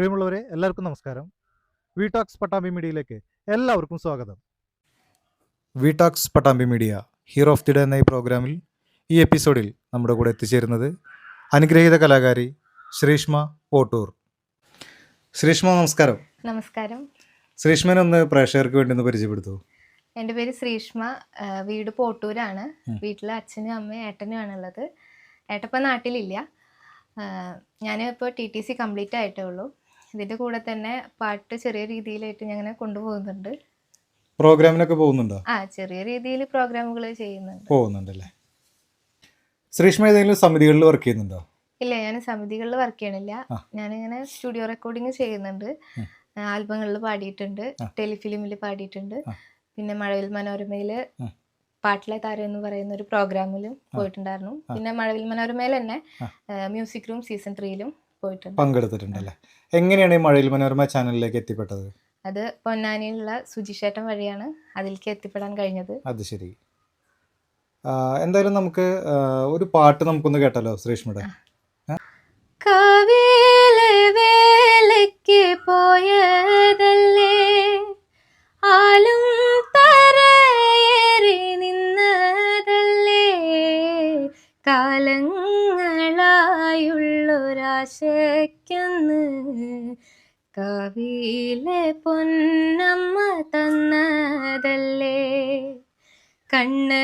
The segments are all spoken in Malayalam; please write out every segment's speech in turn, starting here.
പ്രിയമുള്ളവരെ എല്ലാവർക്കും നമസ്കാരം. വി ടോക്സ് പട്ടാമ്പി മീഡിയയിലേക്ക് എല്ലാവർക്കും സ്വാഗതം. V talks Pattambi media hero of the day എന്ന ഈ പ്രോഗ്രാമിൽ ഈ എപ്പിസോഡിൽ നമ്മുടെ കൂടെ എത്തിച്ചേരുന്നത് അനുഗ്രഹീത കലാകാരി ശ്രീഷ്മ പോട്ടൂർ ശ്രീഷ്മ നമസ്കാരം. നമസ്കാരം. ശ്രീഷ്മനെ ഒന്ന് പ്രേക്ഷകർക്ക് വേണ്ടി ഒന്ന് പരിചയപ്പെടുത്തൂ. എന്റെ പേര് ശ്രീഷ്മ വീട് പോട്ടൂരാണ്. വീട്ടിലെ വീട്ടിൽ അച്ഛനും അമ്മയും ഏട്ടനും ആണുള്ളത് ഏട്ടപ്പ നാട്ടിലില്ല. ഞാനിപ്പോൾ ഇപ്പോൾ ടി ടി സി കംപ്ലീറ്റ് ആയിട്ടേ ഉള്ളൂ. ഇതിന്റെ കൂടെ തന്നെ പാട്ട് ചെറിയ രീതിയിലായിട്ട് ഞാൻ ഇങ്ങനെ കൊണ്ടുപോകുന്നുണ്ട്. പ്രോഗ്രാമിനൊക്കെ പോകുന്നുണ്ടോ? ആ ചെറിയ രീതിയിൽ പ്രോഗ്രാമുകൾ ചെയ്യുന്നുണ്ട്. പോകുന്നുണ്ടല്ലേ? ശ്രീഷ്മ ഏതെങ്കിലും സമിതികളിൽ വർക്ക് ചെയ്യുന്നുണ്ടോ? ഇല്ല ഞാൻ സമിതികളിൽ വർക്ക് ചെയ്യണില്ല. ഞാൻ ഞാനിങ്ങനെ സ്റ്റുഡിയോ റെക്കോർഡിങ് ചെയ്യുന്നുണ്ട്. ആൽബങ്ങളിൽ പാടിയിട്ടുണ്ട്. ടെലിഫിലിമിൽ പാടിയിട്ടുണ്ട്. പിന്നെ മഴവിൽ മനോരമയിൽ പാട്ടിലെ താരം എന്ന് പറയുന്ന ഒരു പ്രോഗ്രാമിലും പോയിട്ടുണ്ടായിരുന്നു. പിന്നെ മഴവിൽ മനോരമയിൽ തന്നെ മ്യൂസിക് റൂം സീസൺ ത്രീയിലും പോയിട്ടുണ്ട്. പങ്കെടുത്തിട്ടുണ്ടല്ലേ? എങ്ങനെയാണ് ഈ മഴയിൽ മനോരമ ചാനലിലേക്ക് എത്തിപ്പെട്ടത്? അത് പൊന്നാനിയിലുള്ള സുജിഷേട്ടൻ വഴിയാണ് അതിലേക്ക് എത്തിപ്പെടാൻ കഴിഞ്ഞത്. അത് ശരി. എന്തായാലും നമുക്ക് ഒരു പാട്ട് നമുക്കൊന്ന് കേട്ടാലോ ശ്രീഷ്മയുടെ. വേലയ്ക്ക് പോയതല്ലേ കാലങ്ങളായുള്ളൊരാശയ്ക്കൊന്ന് കവിയിലെ പൊന്നമ്മ തന്നതല്ലേ? കണ്ണ്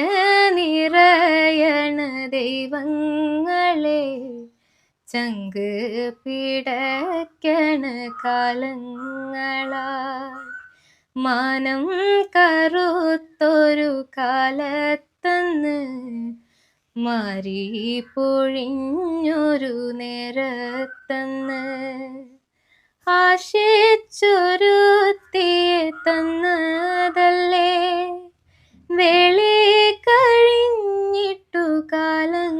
നിറയണ ദൈവങ്ങളെ ചങ്ക് പിടക്കണ കാലങ്ങളാ മാനം കറുത്തൊരു കാലത്തന്ന് മാരി പൊഴിഞ്ഞൊരു നേരത്തന്ന് ആശിച്ചൊരുത്തിയെ തന്നതല്ലേ? വേളി കഴിഞ്ഞിട്ടു കാലങ്ങളായി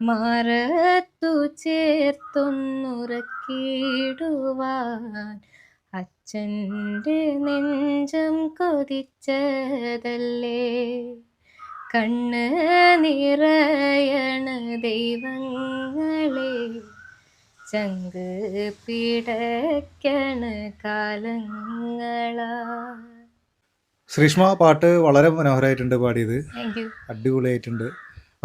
മാറത്തു ചേർത്തൊന്നുറക്കിടുവാൻ അച്ഛന്റെ നെഞ്ചം കൊതിച്ചതല്ലേ? കണ്ണ് നിറയണ ദൈവങ്ങളെ. ചങ്ക് പിടക്കണ കാലങ്ങളാ ശ്രീഷ്മ പാട്ട് വളരെ മനോഹരമായിട്ടുണ്ട് പാടിയത്. അടിപൊളിയായിട്ടുണ്ട്.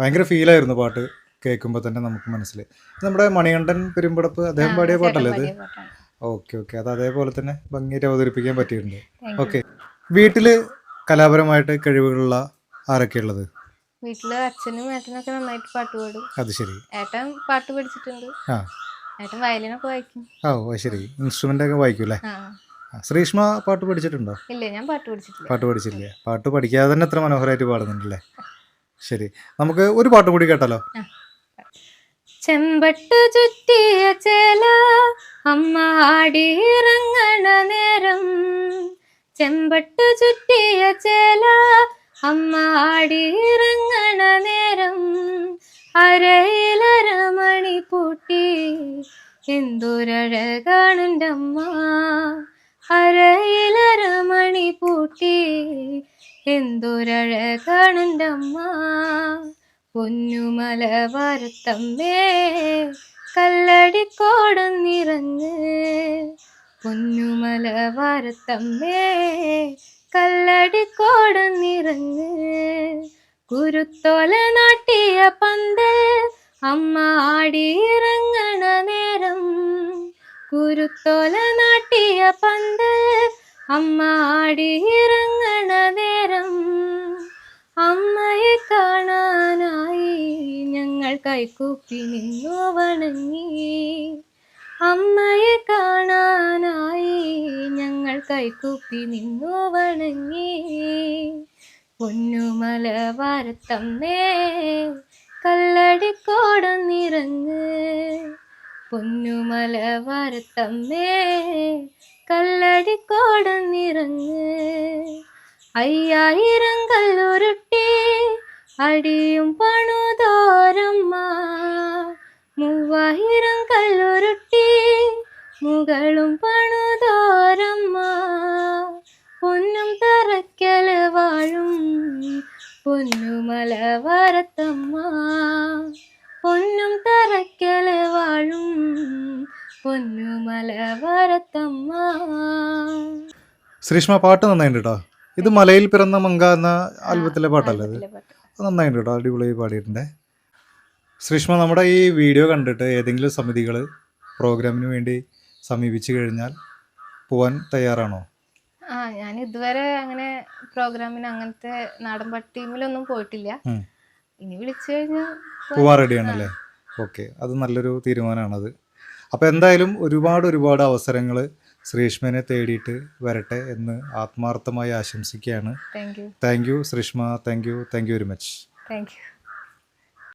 ഭയങ്കര ഫീലായിരുന്നു പാട്ട് കേൾക്കുമ്പോൾ തന്നെ നമുക്ക് മനസ്സിൽ നമ്മുടെ മണികണ്ഠൻ പെരുമ്പടപ്പ് അദ്ദേഹം പാടിയ പാട്ടല്ലേ ഇത് ഓക്കെ ഓക്കെ അത് അതേപോലെ തന്നെ ഭംഗിയായിട്ട് അവതരിപ്പിക്കാൻ പറ്റിയിട്ടുണ്ട്. ഓക്കെ വീട്ടിൽ കലാപരമായിട്ട് കഴിവുകളുള്ള ആരൊക്കെ ഉള്ളത് വീട്ടിൽ അച്ഛനും ഏട്ടനൊക്കെ നന്നായിട്ട് പാട്ട് പാടും. അത് ശരി. ഏട്ടൻ പാട്ട് പഠിച്ചിട്ടുണ്ട്. ആ. ഏട്ടൻ വയലിനൊക്കെ വായിക്കും. ഓ അത് ശരി. ഇൻസ്ട്രുമെന്റ് ഒക്കെ വായിക്കൂലേ ആ, ശ്രീഷ്മ പാട്ട് പഠിച്ചിട്ടുണ്ടോ? ഇല്ല ഞാൻ പാട്ട് പഠിച്ചിട്ടില്ല. പാട്ട് പഠിച്ചില്ല പാട്ട് പഠിക്കാതെ തന്നെ എത്ര മനോഹരമായിട്ട് പാടുന്നുണ്ടല്ലേ ശരി. നമുക്ക് ഒരു പാട്ട് കൂടി കേട്ടാലോ? ചെമ്പട്ട് ചുറ്റിയ ചേല അമ്മ ആടിയിറങ്ങണ നേരം. ചെമ്പട്ട് ചുറ്റിയ ചേല അമ്മ ആടിയിറങ്ങണ നേരം അരയിലരമണി പൂട്ടി. എന്തൊരഴകാണെന്റമ്മ അരയിലരമണി പൂട്ടി. എന്തൊരഴകാണെന്റമ്മ പൊന്നുമല പൊന്നുമല കല്ലടിക്കോടം നിറഞ്ഞ്. പൊന്നുമല വാരത്തമ്മേ കല്ലടിക്കോടന്നിറങ്ങ് കുരുത്തോല നാട്ടിയ പന്തൽ അമ്മ ആടിയിറങ്ങണ നേരം. കുരുത്തോല നാട്ടിയ പന്തൽ അമ്മ ആടിയിറങ്ങണ നേരം. അമ്മയെ കാണാനായി ഞങ്ങൾ കൈക്കൂപ്പി നിന്നു വണങ്ങി. അമ്മയെ കാണാനായി ഞങ്ങൾ കൈകൂപ്പി നിന്നു വണങ്ങി. പൊന്നുമല വാരത്തമ്മേ കല്ലടിക്കോടന്നിറങ്ങ്. പൊന്നുമല വാരത്തമ്മേ കല്ലടിക്കോടന്നിറങ്ങ്. അയ്യായിരം കല്ലുരുട്ടി അടിയും പണുതോരമ്മ മൂവായിരം കല്ലുരുട്ടി മുകളും പണുതോരമ്മ. പൊന്നും തറക്കൽ വാഴും. പൊന്നുമല വരത്തമ്മ. പൊന്നും തറക്കൽ വാഴും. പൊന്നുമല വരത്തമ്മ. ശ്രീഷ്മ പാട്ട് നന്നായിട്ടുണ്ട് കേട്ടോ ഇത് മലയിൽ പിറന്ന മങ്ക എന്ന ആൽബത്തിലെ പാട്ടല്ലേ അത് നന്നായിട്ടുണ്ട് കേട്ടോ അടിപൊളിയായി പാടിയിട്ടുണ്ട്. ശ്രീഷ്മ നമ്മുടെ ഈ വീഡിയോ കണ്ടിട്ട് ഏതെങ്കിലും സമിതികൾ പ്രോഗ്രാമിന് വേണ്ടി സമീപിച്ചു കഴിഞ്ഞാൽ പോവാൻ തയ്യാറാണോ? ആ ഞാൻ ഇതുവരെ അങ്ങനെ പ്രോഗ്രാമിന് അങ്ങനത്തെ നാടൻ പട്ടീമിലൊന്നും ടീമിലൊന്നും പോയിട്ടില്ല. ഇനി വിളിച്ചു കഴിഞ്ഞാൽ പോവാൻ റെഡിയാണല്ലേ ഓക്കെ അത് നല്ലൊരു തീരുമാനമാണത്. അപ്പോൾ എന്തായാലും ഒരുപാട് ഒരുപാട് അവസരങ്ങൾ ശ്രീഷ്മനെ തേടിയിട്ട് വരട്ടെ എന്ന് ആത്മാർത്ഥമായി ആശംസിക്കുകയാണ്. Thank you thank you Sreeshma. Thank you thank you very much thank you